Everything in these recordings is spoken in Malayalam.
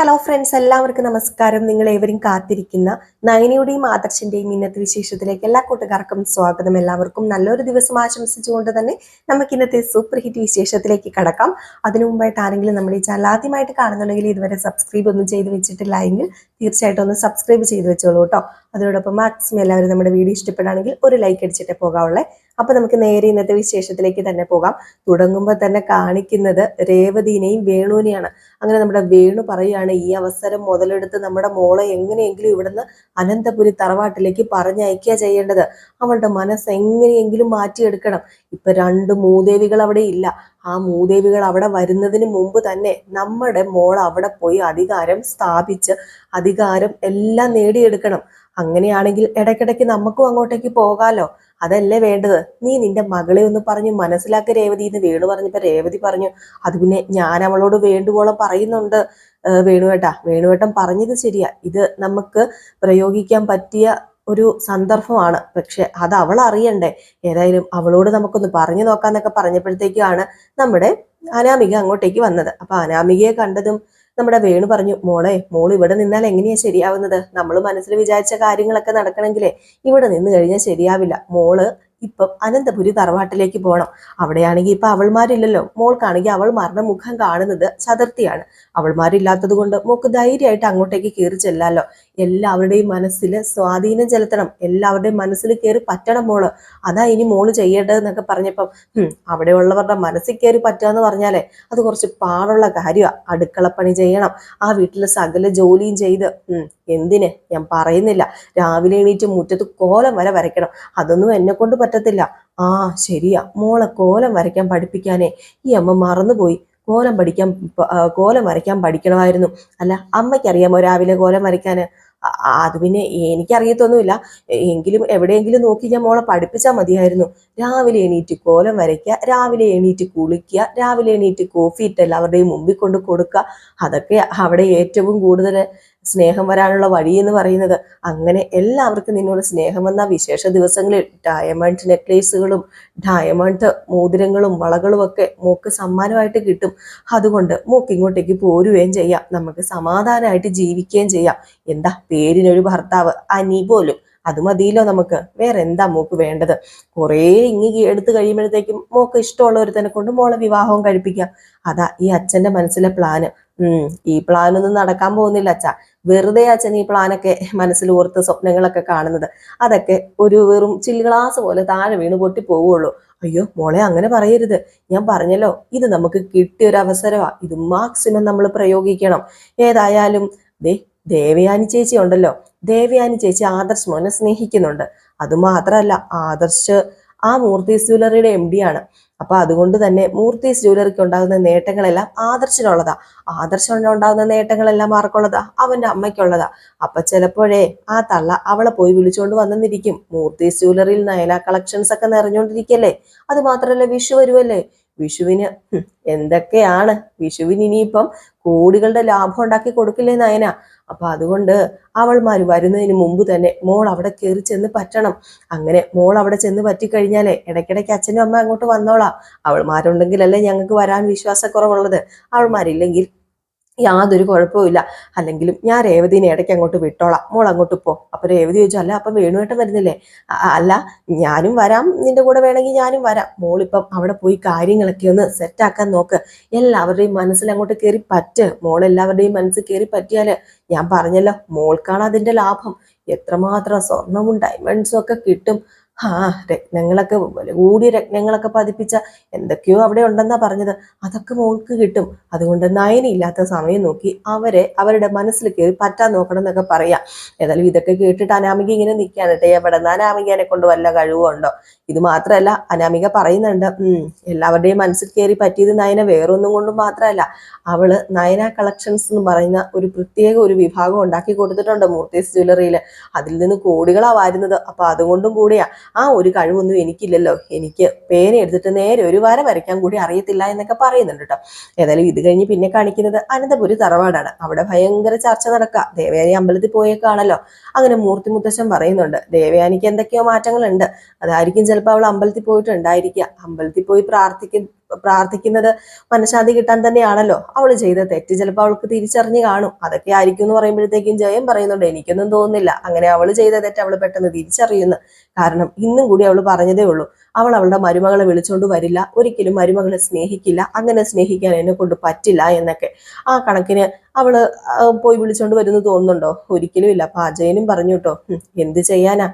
ഹലോ ഫ്രണ്ട്സ് എല്ലാവർക്കും നമസ്കാരം. നിങ്ങൾ ഏവരും കാത്തിരിക്കുന്ന നയനയുടെയും ആദർശിന്റെയും ഇന്നത്തെ വിശേഷത്തിലേക്ക് എല്ലാ കൂട്ടുകാർക്കും സ്വാഗതം. എല്ലാവർക്കും നല്ലൊരു ദിവസം ആശംസിച്ചുകൊണ്ട് തന്നെ നമുക്ക് ഇന്നത്തെ സൂപ്പർ ഹിറ്റ് വിശേഷത്തിലേക്ക് കടക്കാം. അതിനു മുമ്പായിട്ട് ആരെങ്കിലും നമ്മുടെ ഈ ചാനൽ ആദ്യമായിട്ട് കാണുന്നുണ്ടെങ്കിൽ ഇതുവരെ സബ്സ്ക്രൈബ് ഒന്നും ചെയ്ത് വെച്ചിട്ടില്ല എങ്കിൽ തീർച്ചയായിട്ടും ഒന്ന് സബ്സ്ക്രൈബ് ചെയ്ത് വെച്ചോളൂ കേട്ടോ. അതിനോടൊപ്പം മാക്സിമം എല്ലാവരും നമ്മുടെ വീഡിയോ ഇഷ്ടപ്പെടുകയാണെങ്കിൽ ഒരു ലൈക്ക് അടിച്ചിട്ടേ പോകാവുള്ളേ. അപ്പൊ നമുക്ക് നേരെ ഇന്നത്തെ വിശേഷത്തിലേക്ക് തന്നെ പോകാം. തുടങ്ങുമ്പോൾ തന്നെ കാണിക്കുന്നത് രേവതിനെയും വേണുവിനെയാണ്. അങ്ങനെ നമ്മുടെ വേണു പറയുകയാണ് ഈ അവസരം മുതലെടുത്ത് നമ്മുടെ മോളെ എങ്ങനെയെങ്കിലും ഇവിടുന്ന് അനന്തപുരി തറവാട്ടിലേക്ക് പറഞ്ഞയക്കുക ചെയ്യേണ്ടത്. അവളുടെ മനസ്സ് എങ്ങനെയെങ്കിലും മാറ്റിയെടുക്കണം. ഇപ്പൊ രണ്ട് മൂദേവികൾ അവിടെ ഇല്ല. ആ മൂദേവികൾ അവിടെ വരുന്നതിന് മുമ്പ് തന്നെ നമ്മുടെ മോൾ അവിടെ പോയി അധികാരം സ്ഥാപിച്ച് അധികാരം എല്ലാം നേടിയെടുക്കണം. അങ്ങനെയാണെങ്കിൽ ഇടയ്ക്കിടയ്ക്ക് നമുക്കും അങ്ങോട്ടേക്ക് പോകാലോ. അതല്ലേ വേണ്ടത്? നീ നിന്റെ മകളെ ഒന്ന് പറഞ്ഞു മനസ്സിലാക്ക രേവതി എന്ന് വേണു പറഞ്ഞപ്പോ രേവതി പറഞ്ഞു അത് പിന്നെ ഞാൻ അവളോട് വേണ്ടുവോളം പറയുന്നുണ്ട്. വേണുവേട്ടാ വേണുവേട്ടൻ പറഞ്ഞത് ശരിയാ. ഇത് നമുക്ക് പ്രയോഗിക്കാൻ പറ്റിയ ഒരു സന്ദർഭമാണ്. പക്ഷെ അത് അവൾ അറിയണ്ടേ. ഏതായാലും അവളോട് നമുക്കൊന്ന് പറഞ്ഞു നോക്കാന്നൊക്കെ പറഞ്ഞപ്പോഴത്തേക്കാണ് നമ്മുടെ അനാമിക അങ്ങോട്ടേക്ക് വന്നത്. അപ്പൊ അനാമികയെ കണ്ടതും നമ്മുടെ വേണു പറഞ്ഞു മോളെ മോൾ ഇവിടെ നിന്നാൽ എങ്ങനെയാ ശരിയാവുന്നത്? നമ്മൾ മനസ്സിൽ വിചാരിച്ച കാര്യങ്ങളൊക്കെ നടക്കണമെങ്കിലേ ഇവിടെ നിന്ന് കഴിഞ്ഞാൽ ശരിയാവില്ല. മോൾ ഇപ്പം അനന്തപുരി തറവാട്ടിലേക്ക് പോകണം അവിടെയാണെങ്കിൽ ഇപ്പം അവൾമാരില്ലല്ലോ. മോൾക്കാണെങ്കിൽ അവൾമാരുടെ മുഖം കാണുന്നത് ചതുർത്ഥിയാണ്. അവൾമാരില്ലാത്തത് കൊണ്ട് മോക്ക് ധൈര്യമായിട്ട് അങ്ങോട്ടേക്ക് കയറി ചെല്ലാലോ. എല്ലാവരുടെയും മനസ്സിൽ സ്വാധീനം ചെലുത്തണം. എല്ലാവരുടെയും മനസ്സിൽ കയറി പറ്റണം മോൾ. അതാ ഇനി മോൾ ചെയ്യേണ്ടതെന്നൊക്കെ പറഞ്ഞപ്പം അവിടെ അവിടെയുള്ളവരുടെ മനസ്സിൽ കയറി പറ്റുക പറഞ്ഞാലേ അത് കുറച്ച് പാടുള്ള കാര്യമാണ് അടുക്കളപ്പണി ചെയ്യണം. ആ വീട്ടിലെ സകല ജോലിയും ചെയ്ത് എന്തിനെ? ഞാൻ പറയുന്നില്ല. രാവിലെ എണീറ്റ് മുറ്റത്ത് കോലം വരെ വരയ്ക്കണം. അതൊന്നും എന്നെ കൊണ്ട് പറ്റത്തില്ല. ആ ശരിയാ. മോളെ കോലം വരയ്ക്കാൻ പഠിപ്പിക്കാനേ. ഈ അമ്മ മറന്നുപോയി കോലം പഠിക്കാൻ കോലം വരയ്ക്കാൻ പഠിക്കണമായിരുന്നു. അല്ല അമ്മയ്ക്കറിയാമോ രാവിലെ കോലം ആ, അത് പിന്നെ എനിക്കറിയത്തൊന്നുമില്ല. എങ്കിലും എവിടെയെങ്കിലും നോക്കി ഞാൻ മോളെ പഠിപ്പിച്ചാൽ മതിയായിരുന്നു. രാവിലെ എണീറ്റ് കോലം വരയ്ക്കുക രാവിലെ എണീറ്റ് കുളിക്കുക രാവിലെ എണീറ്റ് കോഫി ഇട്ട് എല്ലാവരുടെയും മുമ്പിൽ കൊണ്ട് കൊടുക്കുക അതൊക്കെ അവിടെ ഏറ്റവും കൂടുതൽ സ്നേഹം വരാനുള്ള വഴി എന്ന് പറയുന്നത് അങ്ങനെ എല്ലാവർക്കും നിന്നോട് സ്നേഹം വന്ന വിശേഷ ദിവസങ്ങളിൽ ഡയമണ്ട് നെക്ലേസുകളും ഡയമണ്ട് മോതിരങ്ങളും വളകളും ഒക്കെ മൂക്ക് സമ്മാനമായിട്ട് കിട്ടും. അതുകൊണ്ട് മൂക്ക് ഇങ്ങോട്ടേക്ക് പോരുകയും ചെയ്യാം. നമുക്ക് സമാധാനമായിട്ട് ജീവിക്കുകയും ചെയ്യാം. എന്താ പേരിനൊരു ഭർത്താവ് അനി പോലും. അത് മതിയല്ലോ നമുക്ക്. വേറെ എന്താ മൂക്ക് വേണ്ടത്? കുറേ ഇങ്ങി എടുത്തു കഴിയുമ്പോഴത്തേക്കും മോക്ക് ഇഷ്ടമുള്ള ഒരുത്തനെ കൊണ്ട് മോളെ വിവാഹവും കഴിപ്പിക്കാം. അതാ ഈ അച്ഛന്റെ മനസ്സിലെ പ്ലാന് ഉം. ഈ പ്ലാനൊന്നും നടക്കാൻ പോകുന്നില്ല അച്ഛ. വെറുതെ അച്ഛൻ ഈ പ്ലാനൊക്കെ മനസ്സിൽ ഓർത്ത് സ്വപ്നങ്ങളൊക്കെ കാണുന്നത്. അതൊക്കെ ഒരു വെറും ചില്ലുകളാസ് പോലെ താഴെ വീണ് പൊട്ടി പോവുള്ളൂ. അയ്യോ മോളെ അങ്ങനെ പറയരുത്. ഞാൻ പറഞ്ഞല്ലോ ഇത് നമുക്ക് കിട്ടിയ ഒരു അവസരമാണ് ഇത് മാക്സിമം നമ്മൾ പ്രയോഗിക്കണം. ഏതായാലും ദേ ദേവയാനി ചേച്ചി ഉണ്ടല്ലോ. ദേവയാനി ചേച്ചി ആദർശ് മോനെ സ്നേഹിക്കുന്നുണ്ട്. അതുമാത്രമല്ല ആദർശ് ആ മൂർത്തി ജ്വല്ലറിയുടെ എം ഡി ആണ്. അപ്പൊ അതുകൊണ്ട് തന്നെ മൂർത്തീസ് ജ്വല്ലറിക്ക് ഉണ്ടാകുന്ന നേട്ടങ്ങളെല്ലാം ആദർശനുള്ളതാ. ആദർശം ഉണ്ടാകുന്ന നേട്ടങ്ങളെല്ലാം ആർക്കുള്ളതാ? അവന്റെ അമ്മയ്ക്കുള്ളതാ. അപ്പൊ ചിലപ്പോഴേ ആ തള്ള അവളെ പോയി വിളിച്ചുകൊണ്ട് വന്നെന്നിരിക്കും. മൂർത്തീസ് ജ്വല്ലറിയിൽ നയന കളക്ഷൻസ് ഒക്കെ നിറഞ്ഞുകൊണ്ടിരിക്കല്ലേ അത് മാത്രമല്ല വിഷു വരുമല്ലേ വിഷുവിന് എന്തൊക്കെയാണ്? വിഷുവിന് ഇനിയിപ്പം കോടികളുടെ ലാഭം ഉണ്ടാക്കി കൊടുക്കില്ലേ നയന? അപ്പൊ അതുകൊണ്ട് അവൾമാർ വരുന്നതിന് മുമ്പ് തന്നെ മോൾ അവിടെ കയറി ചെന്ന് പറ്റണം. അങ്ങനെ മോൾ അവിടെ ചെന്ന് പറ്റിക്കഴിഞ്ഞാലേ ഇടയ്ക്കിടയ്ക്ക് അച്ഛനും അമ്മ അങ്ങോട്ട് വന്നോളാം. അവൾമാരുണ്ടെങ്കിലല്ലേ ഞങ്ങൾക്ക് വരാൻ വിശ്വാസക്കുറവുള്ളത്. അവൾമാരില്ലെങ്കിൽ യാതൊരു കുഴപ്പമില്ല അല്ലെങ്കിലും ഞാൻ രേവതിനെ ഇടയ്ക്ക് അങ്ങോട്ട് വിട്ടോളാം. മോൾ അങ്ങോട്ട് പോ. അപ്പൊ രേവതി ചോദിച്ചു അല്ല അപ്പൊ വേണുവേട്ടൻ വരുന്നില്ലേ? അല്ല ഞാനും വരാം. നിന്റെ കൂടെ വേണമെങ്കിൽ ഞാനും വരാം. മോളിപ്പം അവിടെ പോയി കാര്യങ്ങളൊക്കെ ഒന്ന് സെറ്റാക്കാൻ നോക്ക്. എല്ലാവരുടെയും മനസ്സിൽ അങ്ങോട്ട് കയറി പറ്റ്. മോൾ എല്ലാവരുടെയും മനസ്സിൽ കയറി പറ്റിയാൽ ഞാൻ പറഞ്ഞല്ലോ മോൾക്കാണ് അതിന്റെ ലാഭം. എത്രമാത്രം സ്വർണവും ഡയമണ്ട്സും ഒക്കെ കിട്ടും. ആ രത്നങ്ങളൊക്കെ കൂടിയ രത്നങ്ങളൊക്കെ പതിപ്പിച്ച എന്തൊക്കെയോ അവിടെ ഉണ്ടെന്നാ പറഞ്ഞത്. അതൊക്കെ മോൾക്ക് കിട്ടും. അതുകൊണ്ട് നയനില്ലാത്ത സമയം നോക്കി അവരെ അവരുടെ മനസ്സിൽ കയറി പറ്റാൻ നോക്കണം എന്നൊക്കെ പറയാം. ഏതായാലും ഇതൊക്കെ കേട്ടിട്ട് അനാമിക ഇങ്ങനെ നിൽക്കുകയാണ് കേട്ടോ. എവിടെ അനാമികനെ കൊണ്ട് വല്ല കഴിവുണ്ടോ ഇത് മാത്രമല്ല അനാമിക പറയുന്നുണ്ട് എല്ലാവരുടെയും മനസ്സിൽ കയറി പറ്റിയത് നയന വേറൊന്നും കൊണ്ടും മാത്രമല്ല അവൾ നയന കളക്ഷൻസ് എന്ന് പറയുന്ന ഒരു പ്രത്യേക ഒരു വിഭാഗം ഉണ്ടാക്കി കൊടുത്തിട്ടുണ്ട് മൂർത്തീസ് ജ്വല്ലറിയിൽ അതിൽ നിന്ന് കോടികളാ വരുന്നത്. അപ്പൊ അതുകൊണ്ടും കൂടിയാ. ആ ഒരു കഴിവൊന്നും എനിക്കില്ലല്ലോ. എനിക്ക് പേന എടുത്തിട്ട് നേരെ ഒരു വര വരയ്ക്കാൻ കൂടി അറിയത്തില്ല എന്നൊക്കെ പറയുന്നുണ്ട് കേട്ടോ ഏതായാലും ഇത് കഴിഞ്ഞ് പിന്നെ കാണിക്കുന്നത് അനന്തപുരി തറവാടാണ്. അവിടെ ഭയങ്കര ചർച്ച നടക്കുക ദേവയാനി അമ്പലത്തിൽ പോയേക്കാണല്ലോ. അങ്ങനെ മൂർത്തി മുത്തശ്ശൻ പറയുന്നുണ്ട് ദേവയാനിക്ക് എന്തൊക്കെയോ മാറ്റങ്ങളുണ്ട്. അതായിരിക്കും ചിലപ്പോൾ അവൾ അമ്പലത്തിൽ പോയിട്ടുണ്ടായിരിക്കുക. അമ്പലത്തിൽ പോയി പ്രാർത്ഥിക്ക പ്രാർത്ഥിക്കുന്നത് മനഃശാന്തി കിട്ടാൻ തന്നെയാണല്ലോ. അവൾ ചെയ്ത തെറ്റ് ചിലപ്പോൾ അവൾക്ക് തിരിച്ചറിഞ്ഞ് കാണും. അതൊക്കെ ആയിരിക്കും എന്ന് പറയുമ്പോഴത്തേക്കും ജയം പറയുന്നുണ്ട്. എനിക്കൊന്നും തോന്നുന്നില്ല. അങ്ങനെ അവൾ ചെയ്ത തെറ്റ് അവൾ പെട്ടെന്ന് തിരിച്ചറിയുന്നു. കാരണം ഇന്നും കൂടി അവൾ പറഞ്ഞതേ ഉള്ളൂ. അവൾ അവളുടെ മരുമകളെ വിളിച്ചുകൊണ്ട് വരില്ല. ഒരിക്കലും മരുമകളെ സ്നേഹിക്കില്ല. അങ്ങനെ സ്നേഹിക്കാൻ എന്നെ കൊണ്ട് പറ്റില്ല എന്നൊക്കെ. ആ കണക്കിന് അവൾ പോയി വിളിച്ചോണ്ട് വരുന്നു തോന്നുന്നുണ്ടോ? ഒരിക്കലും ഇല്ല അജയനും പറഞ്ഞു കേട്ടോ എന്ത് ചെയ്യാനാ?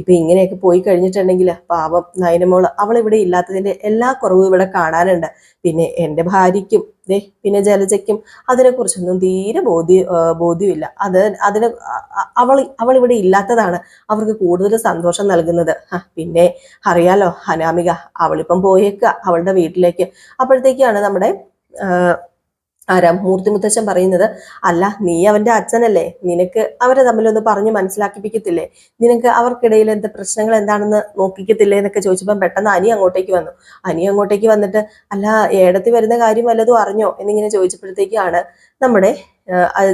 ഇപ്പൊ ഇങ്ങനെയൊക്കെ പോയി കഴിഞ്ഞിട്ടുണ്ടെങ്കിൽ പാവം നയനമോൾ അവൾ ഇവിടെ ഇല്ലാത്തതിന്റെ എല്ലാ കുറവും ഇവിടെ കാണാനുണ്ട്. പിന്നെ എന്റെ ഭാര്യയ്ക്കും ദേ പിന്നെ ജലജയ്ക്കും അതിനെക്കുറിച്ചൊന്നും തീരെ ബോധ്യ ബോധ്യമില്ല. അത് അതിന് അവൾ അവൾ ഇവിടെ ഇല്ലാത്തതാണ് അവർക്ക് കൂടുതൽ സന്തോഷം നൽകുന്നത്. പിന്നെ അറിയാലോ അനാമിക അവളിപ്പം പോയേക്ക അവളുടെ വീട്ടിലേക്ക്. അപ്പോഴത്തേക്കാണ് നമ്മുടെ ആരാ? മൂർത്തി മുത്തച്ഛൻ പറയുന്നത് അല്ല നീ അവന്റെ അച്ഛനല്ലേ? നിനക്ക് അവരെ തമ്മിലൊന്ന് പറഞ്ഞ് മനസ്സിലാക്കിപ്പിക്കത്തില്ലേ? നിനക്ക് അവർക്കിടയിൽ എന്ത് പ്രശ്നങ്ങൾ എന്താണെന്ന് നോക്കിക്കത്തില്ലേ? എന്നൊക്കെ ചോദിച്ചപ്പോൾ പെട്ടെന്ന് അനി അങ്ങോട്ടേക്ക് വന്നു. അനി അങ്ങോട്ടേക്ക് വന്നിട്ട് അല്ല ഏടത്തി വരുന്ന കാര്യം വല്ലതും അറിഞ്ഞോ? എന്നിങ്ങനെ ചോദിച്ചപ്പോഴത്തേക്കാണ് നമ്മുടെ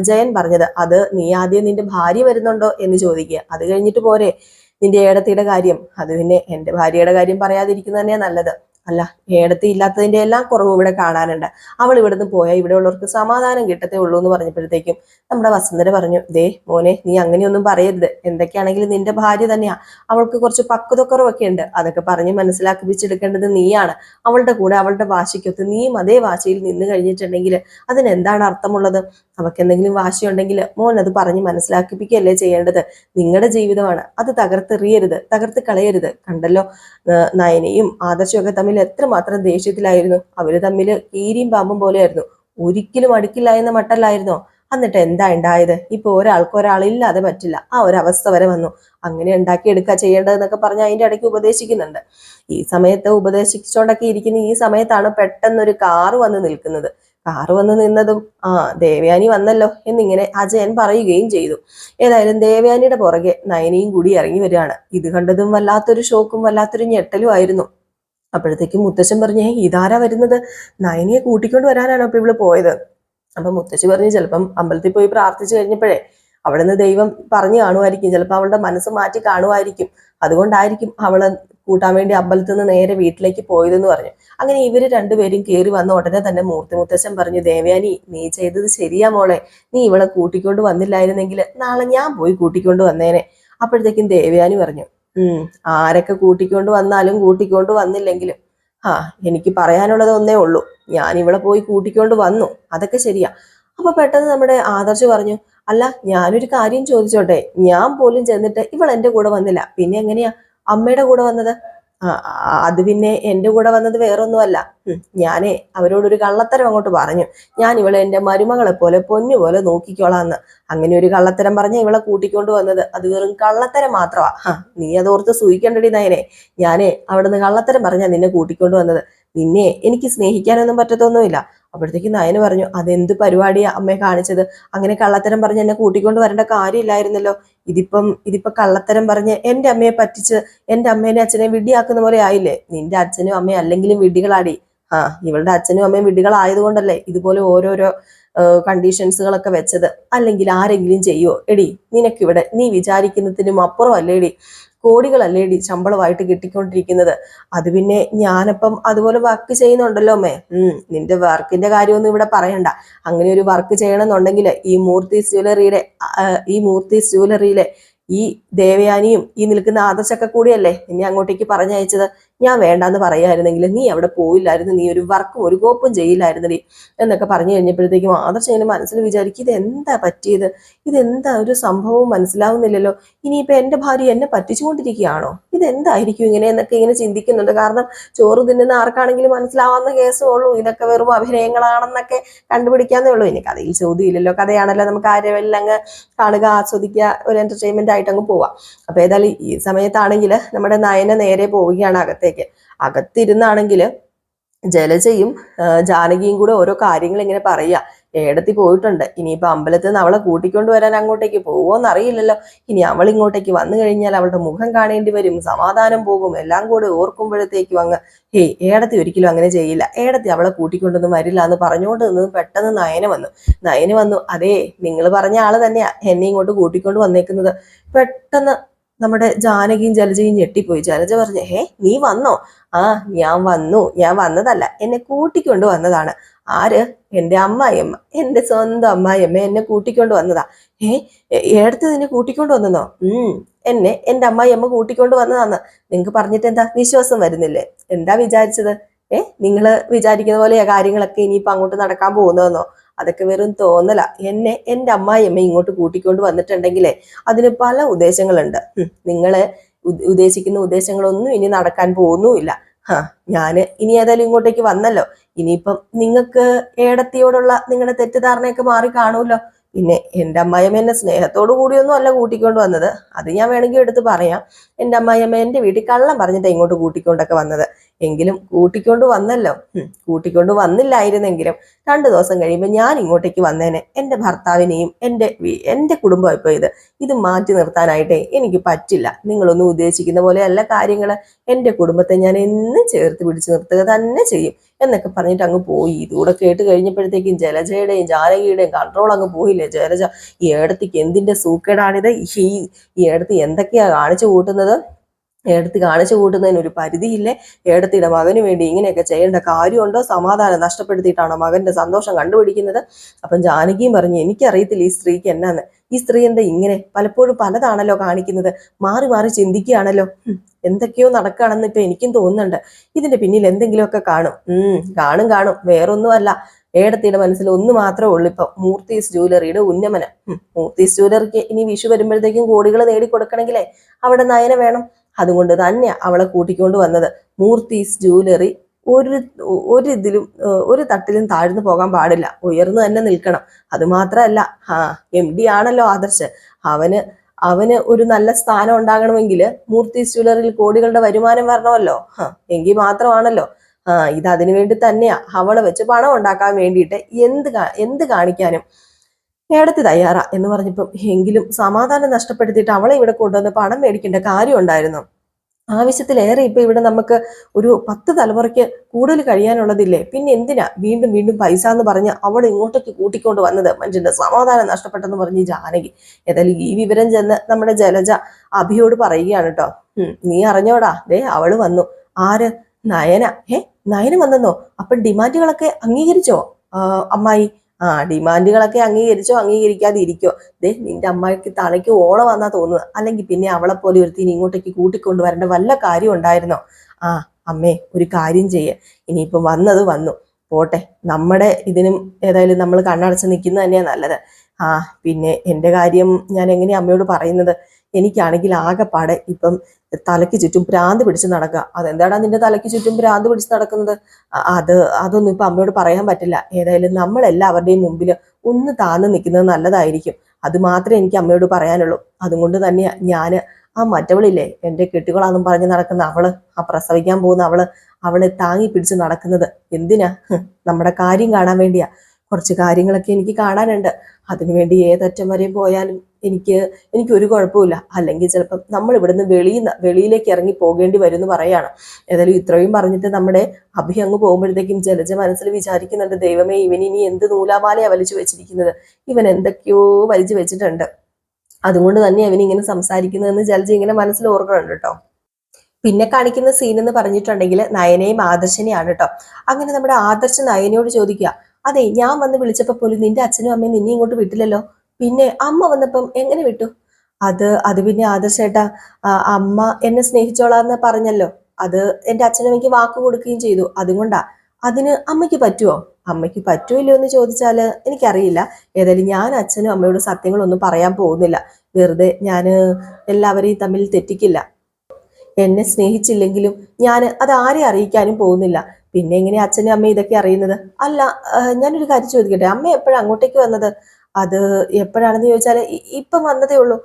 ജയൻ പറഞ്ഞത് അത് നീ ആദ്യം നിന്റെ ഭാര്യ വരുന്നുണ്ടോ? എന്ന് ചോദിക്കുക. അത് കഴിഞ്ഞിട്ട് പോരെ നിന്റെ ഏടത്തിയുടെ കാര്യം. അത് പിന്നെ എന്റെ ഭാര്യയുടെ കാര്യം പറയാതിരിക്കുന്നത് തന്നെയാ നല്ലത്. അല്ല ഏടത്തി ഇല്ലാത്തതിന്റെ എല്ലാം കുറവ് ഇവിടെ കാണാനുണ്ട്. അവൾ ഇവിടുന്ന് പോയാൽ ഇവിടെ ഉള്ളവർക്ക് സമാധാനം കിട്ടത്തേ ഉള്ളൂ എന്ന് പറഞ്ഞപ്പോഴത്തേക്കും നമ്മുടെ വസന്തര പറഞ്ഞു ദേ മോനെ നീ അങ്ങനെയൊന്നും പറയരുത്. എന്തൊക്കെയാണെങ്കിലും നിന്റെ ഭാര്യ തന്നെയാ. അവൾക്ക് കുറച്ച് പക്വതക്കുറവൊക്കെ ഉണ്ട്. അതൊക്കെ പറഞ്ഞ് മനസ്സിലാക്കിപ്പിച്ചെടുക്കേണ്ടത് നീയാണ്. അവളുടെ കൂടെ അവളുടെ വാശിക്കൊത്ത് നീയും അതേ വാശിയിൽ നിന്ന് കഴിഞ്ഞിട്ടുണ്ടെങ്കിൽ അതിനെന്താണ് അർത്ഥമുള്ളത്? അവൾക്ക് എന്തെങ്കിലും വാശിയുണ്ടെങ്കിൽ മോൻ അത് പറഞ്ഞ് മനസ്സിലാക്കിപ്പിക്കുകയല്ലേ ചെയ്യേണ്ടത്? നിങ്ങളുടെ ജീവിതമാണ്. അത് തകർത്തെറിയരുത് തകർത്ത് കളയരുത്. കണ്ടല്ലോ നയനയും ആദർശവും തമ്മിൽ എത്രമാത്രം ദേഷ്യത്തിലായിരുന്നു. അവർ തമ്മിൽ കീരിയും പാമ്പും പോലെയായിരുന്നു. ഒരിക്കലും അടുക്കില്ല എന്ന മട്ടല്ലായിരുന്നോ? എന്നിട്ട് എന്താ ഉണ്ടായത് ഇപ്പൊ ഒരാൾക്ക് ഒരാളില്ലാതെ പറ്റില്ല. ആ ഒരു അവസ്ഥ വരെ വന്നു. അങ്ങനെ ഉണ്ടാക്കിയെടുക്കുക ചെയ്യേണ്ടതെന്നൊക്കെ പറഞ്ഞ് അതിന്റെ ഇടയ്ക്ക് ഉപദേശിക്കുന്നുണ്ട്. ഈ സമയത്ത് ഉപദേശിച്ചുകൊണ്ടൊക്കെ ഇരിക്കുന്ന ഈ സമയത്താണ് പെട്ടെന്നൊരു കാറ് വന്ന് നിൽക്കുന്നത്. കാറ് വന്ന് നിന്നതും ആ ദേവയാനി വന്നല്ലോ എന്നിങ്ങനെ അജയൻ പറയുകയും ചെയ്തു. ഏതായാലും ദേവയാനിയുടെ പുറകെ നയനിയും കൂടി ഇറങ്ങി വരികയാണ്. ഇത് കണ്ടതും വല്ലാത്തൊരു ഷോക്കും വല്ലാത്തൊരു ഞെട്ടലും ആയിരുന്നു. അപ്പോഴത്തേക്കും മുത്തശ്ശൻ പറഞ്ഞേ ഇതാരാ വരുന്നത്? നയനിയെ കൂട്ടിക്കൊണ്ട് വരാനാണ് അപ്പൊ ഇവൾ പോയത്? അപ്പൊ മുത്തശ്ശി പറഞ്ഞു ചിലപ്പം അമ്പലത്തിൽ പോയി പ്രാർത്ഥിച്ചു കഴിഞ്ഞപ്പോഴേ അവിടെ നിന്ന് ദൈവം പറഞ്ഞു കാണുമായിരിക്കും. ചിലപ്പോൾ അവളുടെ മനസ്സ് മാറ്റി കാണുമായിരിക്കും. അതുകൊണ്ടായിരിക്കും അവളെ കൂട്ടാൻ വേണ്ടി അമ്പലത്തിൽ നിന്ന് നേരെ വീട്ടിലേക്ക് പോയതെന്ന് പറഞ്ഞു. അങ്ങനെ ഇവർ രണ്ടുപേരും കയറി വന്ന ഉടനെ തന്നെ മൂർത്തി മുത്തശ്ശൻ പറഞ്ഞു ദേവയാനി നീ ചെയ്തത് ശരിയാ മോളെ. നീ ഇവളെ കൂട്ടിക്കൊണ്ട് വന്നില്ലായിരുന്നെങ്കിൽ നാളെ ഞാൻ പോയി കൂട്ടിക്കൊണ്ട് വന്നേനെ. അപ്പോഴത്തേക്കും ദേവയാനി പറഞ്ഞു ആരൊക്കെ കൂട്ടിക്കൊണ്ട് വന്നാലും കൂട്ടിക്കൊണ്ട് വന്നില്ലെങ്കിലും. ആ എനിക്ക് പറയാനുള്ളത് ഒന്നേ ഉള്ളൂ. ഞാൻ ഇവിടെ പോയി കൂട്ടിക്കൊണ്ട് വന്നു. അതൊക്കെ ശരിയാ. അപ്പൊ പെട്ടെന്ന് നമ്മുടെ ആദർശ് പറഞ്ഞു അല്ല ഞാനൊരു കാര്യം ചോദിച്ചോട്ടെ. ഞാൻ പോലും ചെന്നിട്ട് ഇവൾ എന്റെ കൂടെ വന്നില്ല. പിന്നെ എങ്ങനെയാ? അമ്മയുടെ കൂടെ വന്നത്? അത് പിന്നെ എന്റെ കൂടെ വന്നത് വേറൊന്നുമല്ല. ഞാനേ അവരോടൊരു കള്ളത്തരം അങ്ങോട്ട് പറഞ്ഞു. ഞാൻ ഇവളെ എന്റെ മരുമകളെ പോലെ പൊന്നു പോലെ നോക്കിക്കോളാന്ന്. അങ്ങനെ ഒരു കള്ളത്തരം പറഞ്ഞ ഇവളെ കൂട്ടിക്കൊണ്ട് വന്നത് അത് വെറും കള്ളത്തരം മാത്രമാ. നീ അതോർത്ത് സൂഹിക്കേണ്ടടി നയനെ. ഞാനേ അവിടുന്ന് കള്ളത്തരം പറഞ്ഞാ നിന്നെ കൂട്ടിക്കൊണ്ട് വന്നത്. നിന്നെ എനിക്ക് സ്നേഹിക്കാനൊന്നും പറ്റത്തൊന്നുമില്ല. അപ്പോഴത്തേക്ക് നയന് പറഞ്ഞു അതെന്ത് പരിപാടിയാ അമ്മയെ കാണിച്ചത്? അങ്ങനെ കള്ളത്തരം പറഞ്ഞ് എന്നെ കൂട്ടിക്കൊണ്ട് വരേണ്ട കാര്യമില്ലായിരുന്നല്ലോ. ഇതിപ്പം ഇതിപ്പോ കള്ളത്തരം പറഞ്ഞ് എന്റെ അമ്മയെ പറ്റിച്ച് എന്റെ അമ്മേനെ അച്ഛനെ വിഡ്ഢിയാക്കുന്ന പോലെ ആയില്ലേ? നിന്റെ അച്ഛനും അമ്മയും അല്ലെങ്കിലും വിഡ്ഢികളാടി. ആ ഇവളുടെ അച്ഛനും അമ്മയും വിഡ്ഢികളായതുകൊണ്ടല്ലേ ഇതുപോലെ ഓരോരോ കണ്ടീഷൻസുകളൊക്കെ വെച്ചത്? അല്ലെങ്കിൽ ആരെങ്കിലും ചെയ്യോ? എടി നിനക്കിവിടെ നീ വിചാരിക്കുന്നതിനും അപ്പുറമല്ലേ എടി കോടികളല്ലേ ഡി ശമ്പളമായിട്ട് കിട്ടിക്കൊണ്ടിരിക്കുന്നത്. അത് പിന്നെ ഞാനപ്പം അതുപോലെ വർക്ക് ചെയ്യുന്നുണ്ടല്ലോ മേ. ഉം നിന്റെ വർക്കിന്റെ കാര്യമൊന്നും ഇവിടെ പറയണ്ട. അങ്ങനെ ഒരു വർക്ക് ചെയ്യണമെന്നുണ്ടെങ്കിൽ ഈ മൂർത്തി ജ്വല്ലറിയുടെ ഈ മൂർത്തി ജ്വല്ലറിയിലെ ഈ ദേവയാനിയും ഈ നിൽക്കുന്ന ആദർശൊക്കെ കൂടിയല്ലേ? ഇനി അങ്ങോട്ടേക്ക് പറഞ്ഞയച്ചത് ഞാൻ വേണ്ടാന്ന് പറയായിരുന്നെങ്കിൽ നീ അവിടെ പോയില്ലായിരുന്നു നീ ഒരു വർക്കും ഒരു കോപ്പും ചെയ്യില്ലായിരുന്നടി എന്നൊക്കെ പറഞ്ഞു കഴിഞ്ഞപ്പോഴത്തേക്കും ആദർശം ഇങ്ങനെ മനസ്സിൽ വിചാരിക്കും ഇത് എന്താ പറ്റിയത്? ഇതെന്താ ഒരു സംഭവവും മനസ്സിലാവുന്നില്ലല്ലോ? ഇനിയിപ്പോ എന്റെ ഭാര്യ എന്നെ പറ്റിച്ചുകൊണ്ടിരിക്കുകയാണോ? ഇതെന്തായിരിക്കും ഇങ്ങനെ എന്നൊക്കെ ഇങ്ങനെ ചിന്തിക്കുന്നുണ്ട്. കാരണം ചോറ് തിന്നുന്ന ആർക്കാണെങ്കിലും മനസ്സിലാവുന്ന കേസേ ഉള്ളൂ. ഇതൊക്കെ വെറും അഭിനയങ്ങളാണെന്നൊക്കെ കണ്ടുപിടിക്കാന്നേ ഉള്ളൂ. ഇനി കഥയിൽ ചോദ്യമില്ലല്ലോ. കഥയാണല്ലോ. നമുക്ക് ആരെല്ലാം അങ്ങ് കാണുക ആസ്വദിക്കുക ഒരു എന്റർടൈൻമെന്റ് ആയിട്ട് അങ്ങ് പോവാം. അപ്പൊ ഏതായാലും ഈ സമയത്താണെങ്കിൽ നമ്മുടെ നയന നേരെ പോവുകയാണ് അകത്തേക്ക്. അകത്തിരുന്നാണെങ്കിൽ ജലജയും ജാനകിയും കൂടെ ഓരോ കാര്യങ്ങൾ ഇങ്ങനെ പറയുക. ഏടത്തി പോയിട്ടുണ്ട്. ഇനിയിപ്പോൾ അമ്പലത്തിൽ നിന്ന് അവളെ കൂട്ടിക്കൊണ്ട് വരാൻ അങ്ങോട്ടേക്ക് പോവോന്ന് അറിയില്ലല്ലോ. ഇനി അവൾ ഇങ്ങോട്ടേക്ക് വന്നു കഴിഞ്ഞാൽ അവളുടെ മുഖം കാണേണ്ടി വരും. സമാധാനം പോകും. എല്ലാം കൂടെ ഓർക്കുമ്പോഴത്തേക്കും അങ്ങ് ഹേ ഏടത്തി ഒരിക്കലും അങ്ങനെ ചെയ്യില്ല. ഏടത്തി അവളെ കൂട്ടിക്കൊണ്ടൊന്നും വരില്ല എന്ന് പറഞ്ഞുകൊണ്ട് നിന്ന് പെട്ടെന്ന് നയന വന്നു. നയന വന്നു അതേ നിങ്ങൾ പറഞ്ഞ ആൾ തന്നെയാ എന്നെ ഇങ്ങോട്ട് കൂട്ടിക്കൊണ്ട് വന്നേക്കുന്നത്. പെട്ടെന്ന് നമ്മുടെ ജാനകിയും ജലജയും ഞെട്ടിപ്പോയി. ജലജ പറഞ്ഞു ഹേ നീ വന്നോ? ആ ഞാൻ വന്നു. ഞാൻ വന്നതല്ല. എന്നെ കൂട്ടിക്കൊണ്ട് വന്നതാണ്. ആര്? എന്റെ അമ്മായിയമ്മ. എന്റെ സ്വന്തം അമ്മായിയമ്മ എന്നെ കൂട്ടിക്കൊണ്ട് വന്നതാ. ഏ ഏടത്ത് നിന്നെ കൂട്ടിക്കൊണ്ട് വന്നെന്നോ? ഉം എന്നെ എന്റെ അമ്മായിയമ്മ കൂട്ടിക്കൊണ്ട് വന്നതാന്ന്. നിങ്ങൾക്ക് പറഞ്ഞിട്ട് എന്താ വിശ്വാസം വരുന്നില്ലേ? എന്താ വിചാരിച്ചത്? ഏ നിങ്ങൾ വിചാരിക്കുന്ന പോലെയാ കാര്യങ്ങളൊക്കെ ഇനിയിപ്പോ അങ്ങോട്ട് നടക്കാൻ പോകുന്നതെന്നോ? അതൊക്കെ വെറും തോന്നല. എന്നെ എന്റെ അമ്മായിയമ്മ ഇങ്ങോട്ട് കൂട്ടിക്കൊണ്ട് വന്നിട്ടുണ്ടെങ്കിലേ അതിന് പല ഉദ്ദേശങ്ങളുണ്ട്. നിങ്ങൾ ഉദ്ദേശിക്കുന്ന ഉദ്ദേശങ്ങളൊന്നും ഇനി നടക്കാൻ പോകുന്നുമില്ല. ഹാ ഞാൻ ഇനി ഏതായാലും ഇങ്ങോട്ടേക്ക് വന്നല്ലോ. ഇനിയിപ്പം നിങ്ങൾക്ക് ഏടത്തിയോടുള്ള നിങ്ങളുടെ തെറ്റിദ്ധാരണയൊക്കെ മാറി കാണുമല്ലോ. പിന്നെ എന്റെ അമ്മായിയമ്മ എന്നെ സ്നേഹത്തോടു കൂടിയൊന്നും അല്ല കൂട്ടിക്കൊണ്ട് വന്നത്. അത് ഞാൻ വേണമെങ്കിൽ എടുത്ത് പറയാം. എന്റെ അമ്മായിയമ്മ എന്റെ വീട്ടിൽ കള്ളം പറഞ്ഞിട്ട് ഇങ്ങോട്ട് കൂട്ടിക്കൊണ്ടൊക്കെ വന്നത്. എങ്കിലും കൂട്ടിക്കൊണ്ട് വന്നല്ലോ. കൂട്ടിക്കൊണ്ട് വന്നില്ലായിരുന്നെങ്കിലും രണ്ടു ദിവസം കഴിയുമ്പോൾ ഞാൻ ഇങ്ങോട്ടേക്ക് വന്നേനെ. എന്റെ ഭർത്താവിനെയും എന്റെ എന്റെ കുടുംബം ഇപ്പോൾ ഇത് ഇത് മാറ്റി നിർത്താനായിട്ടേ എനിക്ക് പറ്റില്ല. നിങ്ങളൊന്നും ഉദ്ദേശിക്കുന്ന പോലെ അല്ല കാര്യങ്ങൾ എന്റെ കുടുംബത്തെ ഞാൻ എന്നും ചേർത്ത് പിടിച്ചു നിർത്തുക തന്നെ ചെയ്യും എന്നൊക്കെ പറഞ്ഞിട്ട് അങ്ങ് പോയി. ഇതുകൂടെ കേട്ട് കഴിഞ്ഞപ്പോഴത്തേക്കും ജലജയുടെയും ജാനകിയുടെയും കൺട്രോൾ അങ്ങ് പോയില്ലേ? ജലജ ഈ ഇടത്തേക്ക് എന്തിന്റെ സൂക്കേടാണിത്? ഈ ഈ ഇടത്ത് എന്തൊക്കെയാണ് കാണിച്ചു കൂട്ടുന്നത്? ഏടത്തി കാണിച്ചു കൂട്ടുന്നതിന് ഒരു പരിധിയില്ലേ? ഏടത്തിയുടെ മകന് വേണ്ടി ഇങ്ങനെയൊക്കെ ചെയ്യേണ്ട കാര്യമുണ്ടോ? സമാധാനം നഷ്ടപ്പെടുത്തിയിട്ടാണോ മകന്റെ സന്തോഷം കണ്ടുപിടിക്കുന്നത്? അപ്പം ജാനകിയും പറഞ്ഞു എനിക്കറിയത്തില്ല ഈ സ്ത്രീക്ക് എന്നാന്ന്. ഈ സ്ത്രീ എന്താ ഇങ്ങനെ പലപ്പോഴും പലതാണല്ലോ കാണിക്കുന്നത്. മാറി മാറി ചിന്തിക്കുകയാണല്ലോ. എന്തൊക്കെയോ നടക്കുകയാണെന്ന് ഇപ്പൊ എനിക്കും തോന്നുന്നുണ്ട്. ഇതിന്റെ പിന്നിൽ എന്തെങ്കിലുമൊക്കെ കാണും. ഉം കാണും കാണും. വേറൊന്നുമല്ല. ഏടത്തിയുടെ മനസ്സിൽ ഒന്ന് മാത്രമേ ഉള്ളൂ ഇപ്പൊ. മൂർത്തീസ് ജ്വല്ലറിയുടെ ഉന്നമനം. മൂർത്തീസ് ജ്വല്ലറിക്ക് ഇനി വിഷു വരുമ്പോഴത്തേക്കും കോടികൾ നേടിക്കൊടുക്കണമെങ്കിലേ? അവിടെ നയന വേണം. അതുകൊണ്ട് തന്നെ അവളെ കൂട്ടിക്കൊണ്ട് വന്നത്. മൂർത്തീസ് ജ്വല്ലറി ഒരു ഒരു ഇതിലും ഒരു തട്ടിലും താഴ്ന്നു പോകാൻ പാടില്ല. ഉയർന്നു തന്നെ നിൽക്കണം. അതുമാത്രമല്ല ആ എം ഡി ആണല്ലോ ആദർശ്. അവന് അവന് ഒരു നല്ല സ്ഥാനം ഉണ്ടാകണമെങ്കിൽ മൂർത്തി ജ്വല്ലറിയിൽ കോടികളുടെ വരുമാനം വരണമല്ലോ. ആ എങ്കിൽ മാത്രമാണല്ലോ. ആ ഇത് അതിനു വേണ്ടി തന്നെയാ. അവളെ വെച്ച് പണം ഉണ്ടാക്കാൻ വേണ്ടിയിട്ട് എന്ത് എന്ത് കാണിക്കാനും. ഏടത്തി തയ്യാറാ എന്ന് പറഞ്ഞപ്പം എങ്കിലും സമാധാനം നഷ്ടപ്പെടുത്തിയിട്ട് അവളെ ഇവിടെ കൊണ്ടുവന്ന് പണം മേടിക്കേണ്ട കാര്യം ഉണ്ടായിരുന്നു. ആവശ്യത്തിലേറെ ഇപ്പൊ ഇവിടെ നമുക്ക് ഒരു പത്ത് തലമുറയ്ക്ക് കൂടുതൽ കഴിയാനുള്ളതില്ലേ? പിന്നെ എന്തിനാ വീണ്ടും വീണ്ടും പൈസ എന്ന് പറഞ്ഞ് അവൾ ഇങ്ങോട്ടേക്ക് കൂട്ടിക്കൊണ്ട് വന്നത്? മനുഷ്യന്റെ സമാധാനം നഷ്ടപ്പെട്ടെന്ന് പറഞ്ഞ് ജാനകി. ഏതായാലും ഈ വിവരം ചെന്ന് നമ്മുടെ ജലജ അഭിയോട് പറയുകയാണ് കേട്ടോ. നീ അറിഞ്ഞോടാ. ദേ അവൾ വന്നു. ആര്? നയന. ഏ നയന വന്നെന്നോ? അപ്പൊ ഡിമാൻഡുകളൊക്കെ അംഗീകരിച്ചോ? അമ്മായി? ആ ഡിമാൻഡുകളൊക്കെ അംഗീകരിച്ചോ അംഗീകരിക്കാതിരിക്കോ. ദേ നിന്റെ അമ്മയ്ക്ക് തലയ്ക്ക് ഓണം വന്നാ തോന്നുന്നത്. അല്ലെങ്കിൽ പിന്നെ അവളെ പോലെ ഒരുത്തിന് ഇങ്ങോട്ടേക്ക് കൂട്ടിക്കൊണ്ടുവരേണ്ട വല്ല കാര്യം ഉണ്ടായിരുന്നോ? ആ അമ്മേ ഒരു കാര്യം ചെയ്യേ. ഇനിയിപ്പം വന്നത് വന്നു. പോട്ടെ. നമ്മുടെ ഇതിനും ഏതായാലും നമ്മൾ കണ്ണടച്ച് നിൽക്കുന്നത് തന്നെയാ നല്ലത്. ആ പിന്നെ എന്റെ കാര്യം ഞാൻ എങ്ങനെയാ അമ്മയോട് പറയുന്നത്? എനിക്കാണെങ്കിൽ ആകെപ്പാടെ ഇപ്പം തലയ്ക്ക് ചുറ്റും പ്രാന്ത് പിടിച്ച് നടക്കുക അതെന്താടാ നിന്റെ തലയ്ക്ക് ചുറ്റും പ്രാന്ത് പിടിച്ച് നടക്കുന്നത്? അത് അതൊന്നും ഇപ്പൊ അമ്മയോട് പറയാൻ പറ്റില്ല. ഏതായാലും നമ്മളെല്ലാവരുടെയും മുമ്പിൽ ഒന്ന് താന്ന് നിൽക്കുന്നത് നല്ലതായിരിക്കും. അത് മാത്രമേ എനിക്ക് അമ്മയോട് പറയാനുള്ളൂ. അതുകൊണ്ട് തന്നെ ഞാൻ ആ മറ്റവളില്ലേ എന്റെ കെട്ടുകളാന്നും പറഞ്ഞ് നടക്കുന്ന അവൾ ആ പ്രസവിക്കാൻ പോകുന്ന അവൾ അവളെ താങ്ങി പിടിച്ച് നടക്കുന്നത്. എന്തിനാ? നമ്മുടെ കാര്യം കാണാൻ വേണ്ടിയാ. കുറച്ച് കാര്യങ്ങളൊക്കെ എനിക്ക് കാണാനുണ്ട്. അതിനുവേണ്ടി ഏതറ്റം വരെ പോയാലും എനിക്ക് എനിക്ക് ഒരു കുഴപ്പമില്ല അല്ലെങ്കിൽ ചിലപ്പം നമ്മൾ ഇവിടുന്ന് വെളിയിൽ വെളിയിലേക്ക് ഇറങ്ങി പോകേണ്ടി വരും എന്ന് പറയാണ്. ഏതായാലും ഇത്രയും പറഞ്ഞിട്ട് നമ്മുടെ അഭി അങ്ങ് പോകുമ്പോഴത്തേക്കും ജലജ മനസ്സിൽ വിചാരിക്കുന്നുണ്ട് ദൈവമേ ഇവൻ ഇനി എന്ത് നൂലാമാലയാണ് വലിച്ചു വെച്ചിരിക്കുന്നത്? ഇവൻ എന്തൊക്കെയോ വലിച്ചു വെച്ചിട്ടുണ്ട്. അതുകൊണ്ട് തന്നെ അവൻ ഇങ്ങനെ സംസാരിക്കുന്നതെന്ന് ജലജ ഇങ്ങനെ മനസ്സിൽ ഓർക്കുന്നുണ്ട് കേട്ടോ. പിന്നെ കാണിക്കുന്ന സീൻ എന്ന് പറഞ്ഞിട്ടുണ്ടെങ്കിൽ നയനയും ആദർശനെയാണ് കേട്ടോ. അങ്ങനെ നമ്മുടെ ആദർശ് നയനയോട് ചോദിക്കുക അതെ ഞാൻ വന്ന് വിളിച്ചപ്പോ പോലും നിന്റെ അച്ഛനും അമ്മയും നിന്നെ ഇങ്ങോട്ട് വിട്ടില്ലല്ലോ. പിന്നെ അമ്മ വന്നപ്പം എങ്ങനെ വിട്ടു? അത് അത് പിന്നെ ആദർശേട്ടാ അമ്മ എന്നെ സ്നേഹിച്ചോളാന്ന് പറഞ്ഞല്ലോ. അത് എന്റെ അച്ഛനും എനിക്ക് വാക്ക് കൊടുക്കുകയും ചെയ്തു. അതുകൊണ്ടാ. അതിന് അമ്മയ്ക്ക് പറ്റുമോ അമ്മയ്ക്ക് പറ്റൂല്ലോ എന്ന് ചോദിച്ചാൽ എനിക്കറിയില്ല. ഏതായാലും ഞാൻ അച്ഛനും അമ്മയോട് സത്യങ്ങളൊന്നും പറയാൻ പോകുന്നില്ല. വെറുതെ ഞാൻ എല്ലാവരെയും തമ്മിൽ തെറ്റിക്കില്ല. എന്നെ സ്നേഹിച്ചില്ലെങ്കിലും ഞാൻ അത് ആരെ അറിയിക്കാനും പോകുന്നില്ല. പിന്നെ എങ്ങനെ അച്ഛനും അമ്മയും ഇതൊക്കെ അറിയുന്നത്? അല്ല ഞാനൊരു കാര്യം ചോദിക്കട്ടെ? അമ്മ എപ്പോഴാണ് അങ്ങോട്ടേക്ക് വന്നത്? അത് എപ്പോഴാണെന്ന് ചോദിച്ചാൽ ഇപ്പം വന്നതേ ഉള്ളൂ.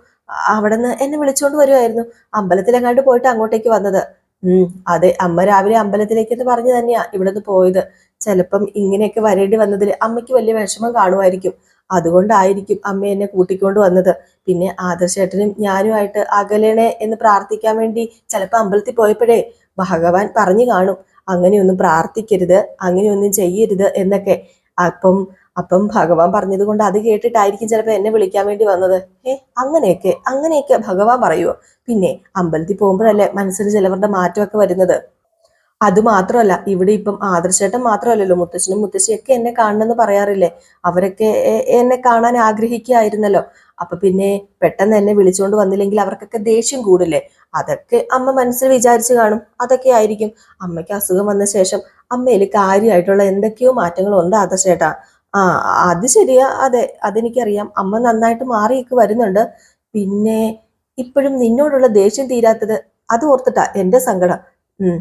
അവിടെ നിന്ന് എന്നെ വിളിച്ചോണ്ട് വരുമായിരുന്നു അമ്പലത്തിലെങ്ങാണ്ട് പോയിട്ട് അങ്ങോട്ടേക്ക് വന്നത്. ഉം അതെ അമ്മ രാവിലെ അമ്പലത്തിലേക്ക് എന്ന് പറഞ്ഞു തന്നെയാ ഇവിടെ നിന്ന് പോയത്. ചിലപ്പം ഇങ്ങനെയൊക്കെ വരേണ്ടി വന്നതിൽ അമ്മയ്ക്ക് വലിയ വിഷമം കാണുമായിരിക്കും. അതുകൊണ്ടായിരിക്കും അമ്മ എന്നെ കൂട്ടിക്കൊണ്ട് വന്നത്. പിന്നെ ആദർശേട്ടനും ഞാനുമായിട്ട് അകലണേ എന്ന് പ്രാർത്ഥിക്കാൻ വേണ്ടി ചിലപ്പോൾ അമ്പലത്തിൽ പോയപ്പോഴേ ഭഗവാൻ പറഞ്ഞു കാണും. അങ്ങനെയൊന്നും പ്രാർത്ഥിക്കരുത് അങ്ങനെയൊന്നും ചെയ്യരുത് എന്നൊക്കെ. അപ്പം അപ്പം ഭഗവാൻ പറഞ്ഞത് കൊണ്ട് അത് കേട്ടിട്ടായിരിക്കും ചിലപ്പോൾ എന്നെ വിളിക്കാൻ വേണ്ടി വന്നത്. ഏ അങ്ങനെയൊക്കെ അങ്ങനെയൊക്കെ ഭഗവാൻ പറയുമോ പിന്നെ അമ്പലത്തിൽ പോകുമ്പോഴല്ലേ മനസ്സിന് ചിലവരുടെ മാറ്റമൊക്കെ വരുന്നത്. അത് മാത്രമല്ല ഇവിടെ ഇപ്പം ആദർശേട്ടൻ മാത്രമല്ലല്ലോ മുത്തശ്ശനും മുത്തശ്ശിയൊക്കെ എന്നെ കാണണമെന്ന് പറയാറില്ലേ? അവരൊക്കെ എന്നെ കാണാൻ ആഗ്രഹിക്കുകയായിരുന്നല്ലോ. അപ്പൊ പിന്നെ പെട്ടെന്ന് എന്നെ വിളിച്ചുകൊണ്ട് വന്നില്ലെങ്കിൽ അവർക്കൊക്കെ ദേഷ്യം കൂടില്ലേ? അതൊക്കെ അമ്മ മനസ്സിൽ വിചാരിച്ചു കാണും. അതൊക്കെ ആയിരിക്കും. അമ്മയ്ക്ക് അസുഖം വന്ന ശേഷം അമ്മയിൽ കാര്യമായിട്ടുള്ള എന്തൊക്കെയോ മാറ്റങ്ങൾ ഉണ്ട് ചേട്ടാ ആ അത് ശരിയാ. അതെ അതെനിക്കറിയാം. അമ്മ നന്നായിട്ട് മാറിയൊക്കെ വരുന്നുണ്ട്. പിന്നെ ഇപ്പോഴും നിന്നോടുള്ള ദേഷ്യം തീരാത്തത് അത് ഓർത്തിട്ടാ എന്റെ സങ്കടം. ഉം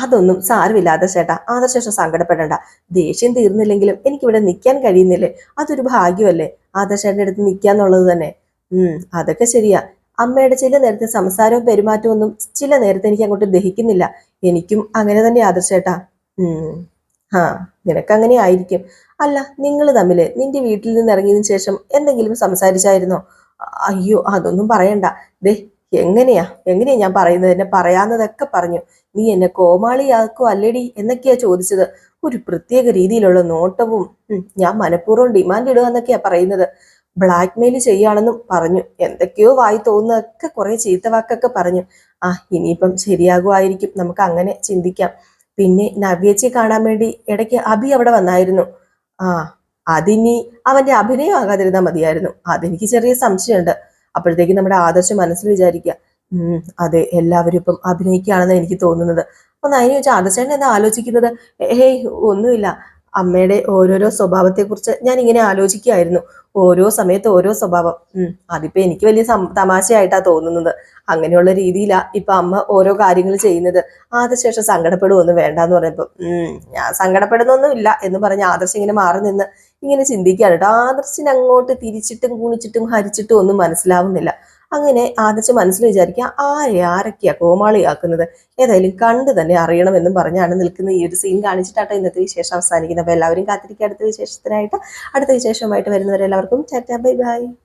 അതൊന്നും സാരമില്ല ആദർശേട്ടാ. ആദർശേഷം സങ്കടപ്പെടണ്ട. ദേഷ്യം തീർന്നില്ലെങ്കിലും എനിക്കിവിടെ നിൽക്കാൻ കഴിയുന്നില്ലേ? അതൊരു ഭാഗ്യമല്ലേ ആദർശേട്ടന്റെ അടുത്ത് നിൽക്കാന്നുള്ളത് തന്നെ. ഉം അതൊക്കെ ശരിയാ. അമ്മയുടെ ചില നേരത്തെ സംസാരവും പെരുമാറ്റവും ഒന്നും ചില നേരത്തെ എനിക്ക് അങ്ങോട്ട് ദഹിക്കുന്നില്ല. എനിക്കും അങ്ങനെ തന്നെ ആദർശേട്ടാ. ഉം. ആ നിനക്കങ്ങനെ ആയിരിക്കും. അല്ല നിങ്ങൾ തമ്മിൽ നിന്റെ വീട്ടിൽ നിന്ന് ഇറങ്ങിയതിനു ശേഷം എന്തെങ്കിലും സംസാരിച്ചായിരുന്നോ? അയ്യോ അതൊന്നും പറയണ്ട. ദേ എങ്ങനെയാ? എങ്ങനെയാ ഞാൻ പറയുന്നത്? എന്നെ പറയാവുന്നതൊക്കെ പറഞ്ഞു. നീ എന്നെ കോമാളിയാക്കോ അല്ലടി എന്നൊക്കെയാ ചോദിച്ചത്. ഒരു പ്രത്യേക രീതിയിലുള്ള നോട്ടവും ഞാൻ മനഃപൂർവം ഡിമാൻഡ് ഇടുക എന്നൊക്കെയാ പറയുന്നത്. ബ്ലാക്ക് മെയിൽ ചെയ്യുകയാണെന്നും പറഞ്ഞു. എന്തൊക്കെയോ വായി തോന്നുന്നതൊക്കെ കുറേ ചീത്ത വാക്കൊക്കെ പറഞ്ഞു. ആ ഇനിയിപ്പം ശരിയാകുമായിരിക്കും നമുക്ക് അങ്ങനെ ചിന്തിക്കാം. പിന്നെ നവ്യച്ചി കാണാൻ വേണ്ടി ഇടയ്ക്ക് അഭി അവിടെ വന്നായിരുന്നു. ആ അതിനി അവന്റെ അഭിനയം ആകാതിരുന്നാൽ മതിയായിരുന്നു. അതെനിക്ക് ചെറിയ സംശയമുണ്ട്. അപ്പോഴത്തേക്ക് നമ്മുടെ ആദർശം മനസ്സിൽ വിചാരിക്കുക അതെ എല്ലാവരും ഇപ്പം അഭിനയിക്കുകയാണെന്ന് എനിക്ക് തോന്നുന്നത്. അപ്പൊ നയനി വെച്ചാൽ ആദർശേട്ടൻ എന്താ ആലോചിക്കുന്നത്? ഏയ് ഒന്നുമില്ല. അമ്മയുടെ ഓരോരോ സ്വഭാവത്തെക്കുറിച്ച് ഞാൻ ഇങ്ങനെ ആലോചിക്കുകയായിരുന്നു. ഓരോ സമയത്ത് ഓരോ സ്വഭാവം. ഉം അതിപ്പോ എനിക്ക് വലിയ തമാശയായിട്ടാ തോന്നുന്നത്. അങ്ങനെയുള്ള രീതിയിലാ ഇപ്പൊ അമ്മ ഓരോ കാര്യങ്ങൾ ചെയ്യുന്നത്. ആദശേഷം സങ്കടപ്പെടുവൊന്നും വേണ്ടെന്ന് പറഞ്ഞപ്പോ ഉം ഞാൻ സങ്കടപ്പെടുന്നൊന്നുമില്ല എന്ന് പറഞ്ഞ് ആദർശം ഇങ്ങനെ മാറി നിന്ന് ഇങ്ങനെ ചിന്തിക്കുകയാണ് കേട്ടോ. അങ്ങോട്ട് തിരിച്ചിട്ടും കുണിച്ചിട്ടും ഹരിച്ചിട്ടും ഒന്നും മനസ്സിലാവുന്നില്ല. അങ്ങനെ ആദർശ് മനസ്സിൽ വിചാരിക്കുക ആരെ ആരൊക്കെയാ കോമാളിയാക്കുന്നത്? ഏതായാലും കണ്ട് തന്നെ അറിയണമെന്നും പറഞ്ഞാണ് നിൽക്കുന്ന ഈ ഒരു സീൻ കാണിച്ചിട്ടാട്ടോ ഇന്നത്തെ വിശേഷം അവസാനിക്കുന്നത്. അപ്പോൾ എല്ലാവരും കാത്തിരിക്കുക. അടുത്ത വിശേഷത്തിനായിട്ട് അടുത്ത വിശേഷമായിട്ട് വരുന്നവരെല്ലാവർക്കും ചേട്ടാ ബൈ ബൈ.